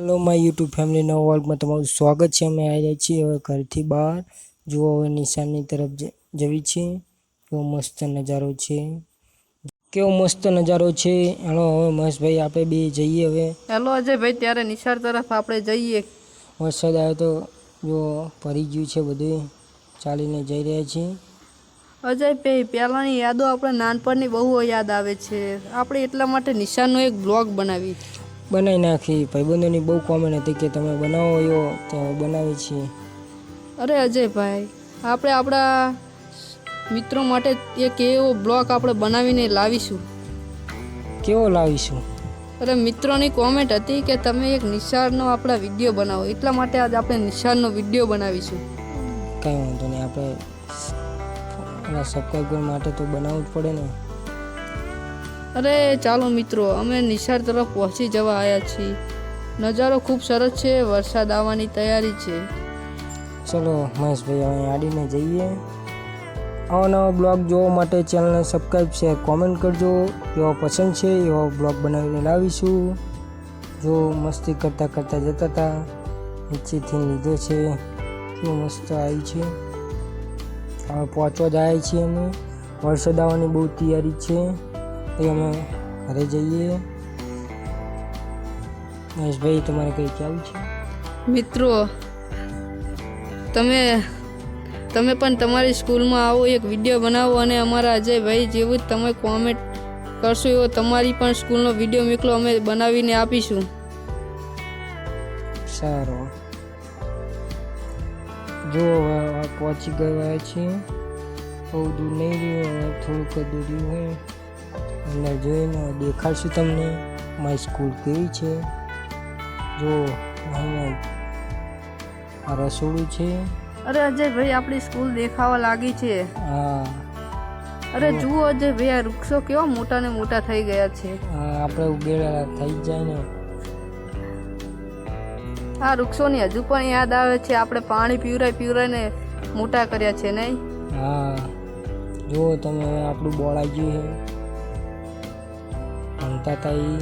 Hello my YouTube family નવા વર્ગમાં તમારું સ્વાગત છે. અમે આવી રહ્યા છીએ હવે ઘરથી બહાર. જુઓ હવે નિશાનની તરફ જ- જવી છે. કેવો મસ્ત નજારો છે. કેવો મસ્ત નજારો છે. હેલો હવે મહેશભાઈ આપણે બે જઈએ હવે. હેલો અજયભાઈ ત્યારે નિશાળ તરફ આપણે જઈએ. વરસાદ આવ્યો તો જો ભરી ગયું છે બધું ચાલીને જઈ રહ્યા છીએ. અજયભાઈ પહેલાંની યાદો આપણે નાનપણની બહુ યાદ આવે છે. આપણે એટલા માટે નિશાનનો એક બ્લોગ બનાવી. બનાવી નાખી. ભાઈબંધોની બહુ કોમેન્ટ હતી કે તમે બનાવો એવો તો બનાવી છીએ અરે અજયભાઈ આપણે આપણા મિત્રો માટે એક એવો બ્લોગ આપણે બનાવીને લાવીશું. કેવો લાવીશું? અરે મિત્રોની કોમેન્ટ હતી કે તમે એક નિશાળનો આપણા વીડિયો બનાવો. એટલા માટે આજ આપણે નિશાળનો વીડિયો બનાવીશું. કંઈ વાંધો નહીં આપણે સબસ્ક્રાઈબર માટે તો બનાવવું જ પડે ને. અરે, ચાલો મિત્રો, અમે નિશાળ તરફ પહોંચી જવા આવ્યા છીએ. નજારો ખૂબ સરસ છે, વરસાદ આવવાની તૈયારી છે. ચલો, મહેશભાઈ હવે આડીને જઈએ. આવા નવા બ્લોગ જોવા માટે ચેનલને સબસ્ક્રાઈબ શેર કોમેન્ટ કરજો. એવો પસંદ છે, એવો બ્લોગ બનાવીને લાવીશું. જો મસ્તી કરતાં કરતાં જતા હતા, નીચેથી લીધો છે. કેવું મસ્ત આવ્યું છે. હવે પહોંચવા જ આવ્યા છીએ અમે. વરસાદ આવવાની બહુ તૈયારી છે. એ અમે ઘરે જઈએ. મહેશભાઈ તમારે કંઈ કહેવું છે? મિત્રો તમે તમે પણ તમારી સ્કૂલમાં આવો એક વીડિયો બનાવો અને અમારા અજયભાઈ જેવું જ તમે કોમેન્ટ કરશો એવો તમારી પણ સ્કૂલનો વીડિયો મોકલો અમે બનાવીને આપીશું. સારું. જો પહોંચી ગયા છીએ. બહુ દૂર નહીં રહ્યું થોડુંક દૂર રહ્યું હોય. અંદર જોઈને દેખાડશું તમને મારી સ્કૂલ કેવી છે. જો અહીંયા રસોડું છે. અરે અજયભાઈ આપણી સ્કૂલ દેખાવા લાગી છે. હા. અરે જુઓ અજયભાઈ આ વૃક્ષો કેવા મોટા ને મોટા થઈ ગયા છે. આપણે ઉગેલા થઈ જાય ને. આ વૃક્ષોની હજુ પણ યાદ આવે છે. આપણે પાણી પીવરાય પીવરાઈને મોટા કર્યા છે નહીં? હા. જુઓ તમે આપણું બોળાઈ ગયું છે. ભણતા હતા ઈ.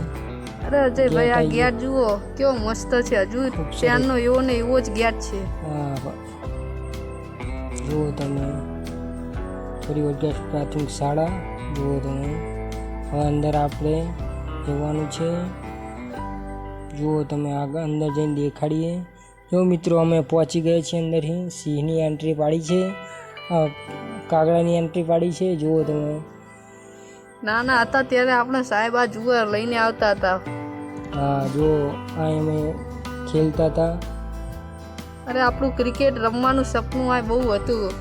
અરે અજયભાઈ આ ગેટ જુઓ કેવો મસ્ત છે. હજુ ત્યાંનો એવો ને એવો જ ગેટ છે. હા જુઓ તમે. થોડી વગર પ્રાથમિક શાળા. જુઓ તમે. હવે અંદર આપણે જવાનું છે. જુઓ તમે આગળ અંદર જઈને દેખાડીએ. જો મિત્રો અમે પહોંચી ગયા છીએ અંદરથી. સિંહની એન્ટ્રી પાડી છે. કાગડાની એન્ટ્રી પાડી છે. જુઓ તમે. નાના હતા ત્યારે આપણે સાહેબ આ જુવાર લઈને આવતા હતા. હા જુઓ આ અમે ખેલતા હતા. અરે આપણું ક્રિકેટ રમવાનું સપનું આ બહુ હતું.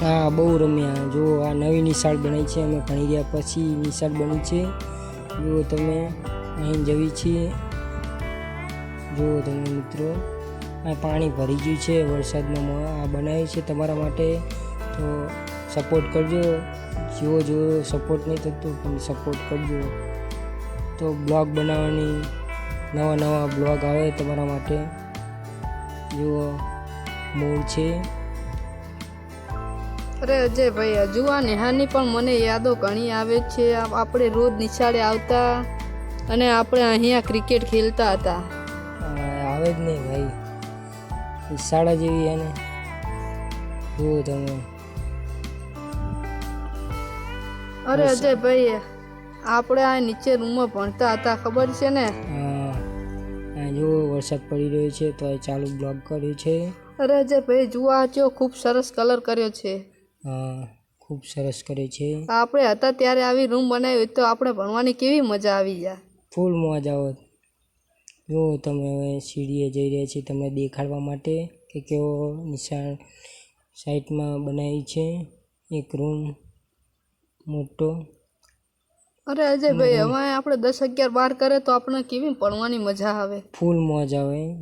હા બહુ રમ્યા. જો આ નવી નિશાળ બની છે અમે ભણી ગયા પછી નિશાળ બની છે. જો તમે અહીં જવી છીએ જુઓ તમે મિત્રો આ પાણી ભરી ગયું છે વરસાદમાં આ બનાવ્યું છે તમારા માટે. તો સપોર્ટ કરજો. જેવો જેવો સપોર્ટ નહીં થતો પણ સપોર્ટ કરજો. તો બ્લોગ બનાવવાની નવા નવા બ્લોગ આવે તમારા માટે. જુઓ મૂળ છે. અરે અજયભાઈ હજુ આ નેહાની પણ મને યાદો ઘણી આવે છે. આપણે રોજ નિશાળે આવતા અને આપણે અહીંયા ક્રિકેટ ખેલતા હતા. આવે જ નહીં ભાઈ. નિશાળા શાળા જેવી એને. જુઓ તમે. અરે અજય ભાઈ આપણે આ નીચે રૂમમાં ભણતા હતા ખબર છે ને? આ વરસાદ પડી રહ્યો છે તો ચાલુ બ્લોગ કર્યું છે. અરે અજયભાઈ જુઓ આ જો ખૂબ સરસ કલર કર્યો છે. હા ખૂબ સરસ કરે છે. આપણે હતા ત્યારે આવી રૂમ બનાવી તો આપણે ભણવાની કેવી મજા આવી જાય ફૂલ મોજ આવો જો તમે હવે સીડીએ જઈ રહ્યા છીએ તમને દેખાડવા માટે કે કેવો નિશાળ સાઈડમાં બનાવી છે. એક રૂમ. મોટો. અરે અજયભાઈ હવે આપણે દસ અગિયાર બાર કરે તો આપણે કેવી ભણવાની મજા આવે? ફૂલ મોજ આવે.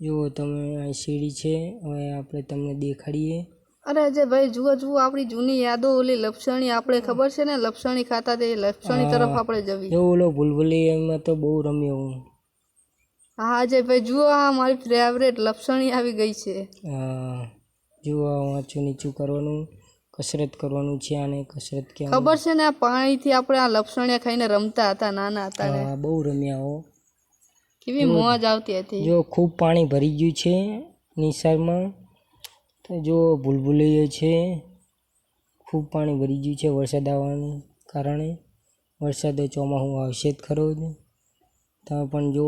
જુઓ તમે આ સીડી છે. હવે આપણે તમને દેખાડીએ. અરે અજયભાઈ જુઓ જુઓ આપણી જૂની યાદો ઓલી લપસણી આપણે ખબર છે ને? લપસણી ખાતા તે લપસણી તરફ આપણે જવી. જો ઓલો ભૂલભુલી એમાં તો બહુ રમ્યો હું. હા અજયભાઈ જુઓ આ મારી ફેવરેટ લપસણી આવી ગઈ છે. હા. જુઓ વાંચું નીચું કરવાનું. કસરત કરવાનું છે આને કસરત કે ખબર છે ને આ પાણીથી આપણે આ લપસણિયા ખાઈને રમતા હતા નાના હતા ને. હા બહુ રમ્યા હો. કેવી મોજ આવતી હતી. જો ખૂબ પાણી ભરી ગયું છે નિશાળમાં તો જો ભૂલભૂલૈયો છે ખૂબ પાણી ભરી ગયું છે વરસાદ આવવાને કારણે. વરસાદ ચોમાસું આવશે જ ખરો જ. તમે પણ જો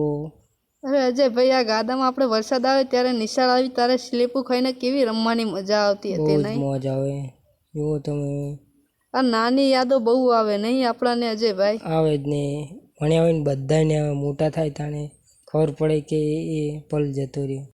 અરે અજય ભાઈ આ ગાદામાં આપણે વરસાદ આવે ત્યારે નિશાળ આવી ત્યારે સ્લીપું ખાઈને કેવી રમવાની મજા આવતી હતી નહીં? મોજ આવે. જુઓ તમે આ નાની યાદો બહુ આવે નહીં આપણાને અજયભાઈ આવે જ ને. ભણ્યા હોય ને બધાને મોટા થાય તાણે ખબર પડે કે એ પલ જતો રહ્યો.